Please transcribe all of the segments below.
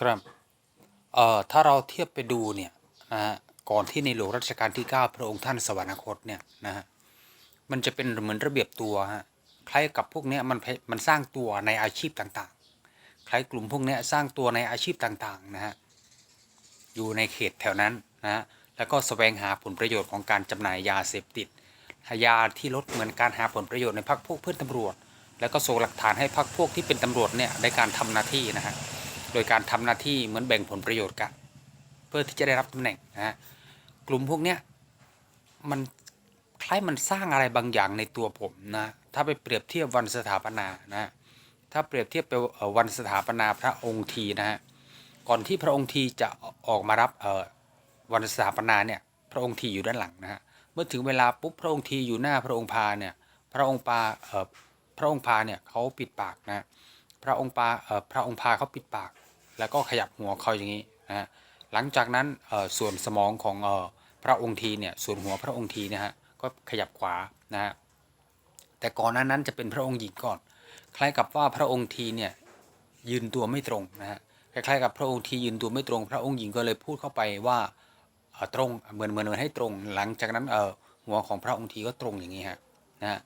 ครับเอ่อถ้าเราเทียบไปดูเนี่ยนะฮะก่อนที่ในหลวงรัชกาลที่ 9 พระองค์ท่านสวรรคตเนี่ยนะฮะมันจะเป็นเหมือนระเบียบตัวฮะคล้ายกับพวกเนี้ยมันมันสร้างตัวในอาชีพต่างๆ คล้ายกลุ่มพวกเนี้ยสร้างตัวในอาชีพต่างๆนะฮะอยู่ในเขตแถวนั้นนะฮะแล้วก็แสวงหาผลประโยชน์ของการจำหน่ายยาเสพติดยาที่ลดเหมือนการหาผลประโยชน์ในพรรคพวกเพื่อนตำรวจ แล้วก็ส่งหลักฐานให้พรรคพวกที่เป็นตำรวจเนี่ยในการทำหน้าที่นะฮะ โดยการทำหน้าที่เหมือนแบ่งผลประโยชน์กัน เพื่อที่จะได้รับตำแหน่งนะฮะกลุ่มพวกเนี้ยมันคล้ายมันสร้างอะไรบางอย่างในตัวผมนะถ้าไปเปรียบเทียบวันสถาปนานะถ้าเปรียบเทียบไปวันสถาปนาพระองค์ทีนะฮะก่อนที่พระองค์ทีจะออกมารับเออวันสถาปนาเนี่ยพระองค์ทีอยู่ด้านหลังนะฮะเมื่อถึงเวลาปุ๊บพระองค์ทีอยู่หน้าพระองค์พาเนี่ยพระองค์ปาเออพระองค์พาเนี่ยเขาปิดปากนะ พระองค์ปาพระองค์พาเขาปิดปาก แล้วก็ขยับหัวเขาอย่างนี้นะฮะหลังจากนั้นส่วนสมองของพระองค์ทีเนี่ยส่วนหัวพระองค์ทีนะฮะก็ขยับขวานะฮะแต่ก่อนหน้านั้นจะเป็นพระองค์หญิงก่อน คล้ายกับว่าพระองค์ทีเนี่ยยืนตัวไม่ตรงนะฮะคล้ายๆกับพระองค์ทียืนตัวไม่ตรง พระองค์หญิงก็เลยพูดเข้าไปว่าตรงเหมือนเหมือนให้ตรง หลังจากนั้นเออหัวของพระองค์ทีก็ตรงอย่างนี้ฮะนะฮะ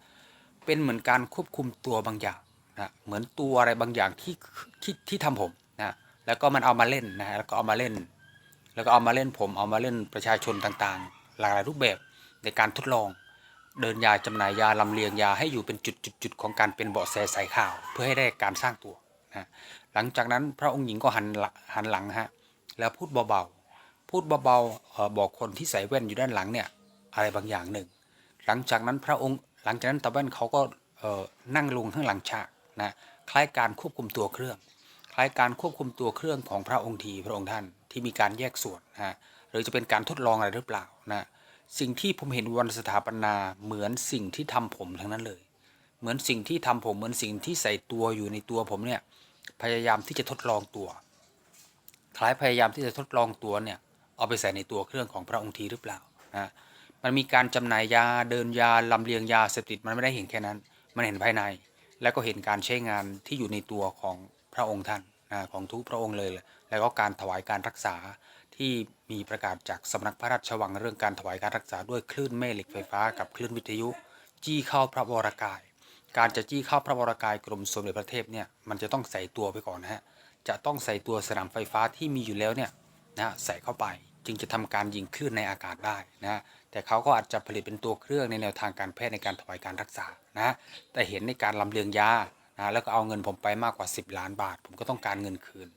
เป็นเหมือนการควบคุมตัวบางอย่าง นะเหมือนตัวอะไรบางอย่างที่ที่ที่ทำผมนะแล้วก็มันเอามาเล่นนะแล้วก็เอามาเล่น แล้วก็เอามาเล่นผมเอามาเล่นประชาชนต่างๆ หลากหลายรูปแบบในการทดลอง เดินยาจำหน่ายยาลำเลียงยาให้อยู่เป็นจุดๆๆของการเป็นเบาะแสสายข่าว เพื่อให้ได้การสร้างตัวนะหลังจากนั้นพระองค์หญิงก็หันหลังนหลังฮะแล้วพูดเบาๆพูดเบาๆบอกคนที่ใส่แว่นอยู่ด้านหลังเนี่ยอะไรบางอย่างหนึ่ง หลังจากนั้นพระองค์หลังจากนั้นตาแว่นเขาก็นั่งลงข้างหลังฉาก นะคล้ายการควบคุมตัวเครื่อง คล้ายการควบคุมตัวเครื่องของพระองค์ทีพระองค์ท่านที่มีการแยกส่วนนะฮะหรือจะเป็นการทดลองอะไรหรือเปล่านะสิ่งที่ผมเห็นวันสถาปนาเหมือนสิ่งที่ทำผมทั้งนั้นเลย เหมือนสิ่งที่ทำผมเหมือนสิ่งที่ใส่ตัวอยู่ในตัวผมเนี่ยพยายามที่จะทดลองตัว คล้ายพยายามที่จะทดลองตัวเนี่ยเอาไปใส่ในตัวเครื่องของพระองค์ทีหรือเปล่านะมันมีการจำหน่ายยาเดินยาลำเลียงยาเสพติดมันไม่ได้เห็นแค่นั้น มันเห็นภายใน แล้วก็เห็นการใช้งานที่อยู่ในตัวของพระองค์ท่านนะของทุกพระองค์เลย แล้วก็การถวายการรักษาที่มีประกาศจากสำนักพระราชวังเรื่องการถวายการรักษาด้วยคลื่นแม่เหล็กไฟฟ้ากับคลื่นวิทยุ จี้เข้าพระวรกาย การจะจี้เข้าพระวรกายกรมสมเด็จพระเทพเนี่ยมันจะต้องใส่ตัวไปก่อนนะฮะจะต้องใส่ตัวสนามไฟฟ้าที่มีอยู่แล้วเนี่ยนะใส่เข้าไป จึงจะทำการยิงคลื่นในอากาศได้นะแต่เขาก็อาจจะผลิตเป็นตัวเครื่องในแนวทางการแพทย์ในการถวายการรักษานะแต่เห็นในการลำเลียงยานะแล้วก็เอาเงินผมไปมากกว่า 10 ล้านบาท ผมก็ต้องการเงินคืน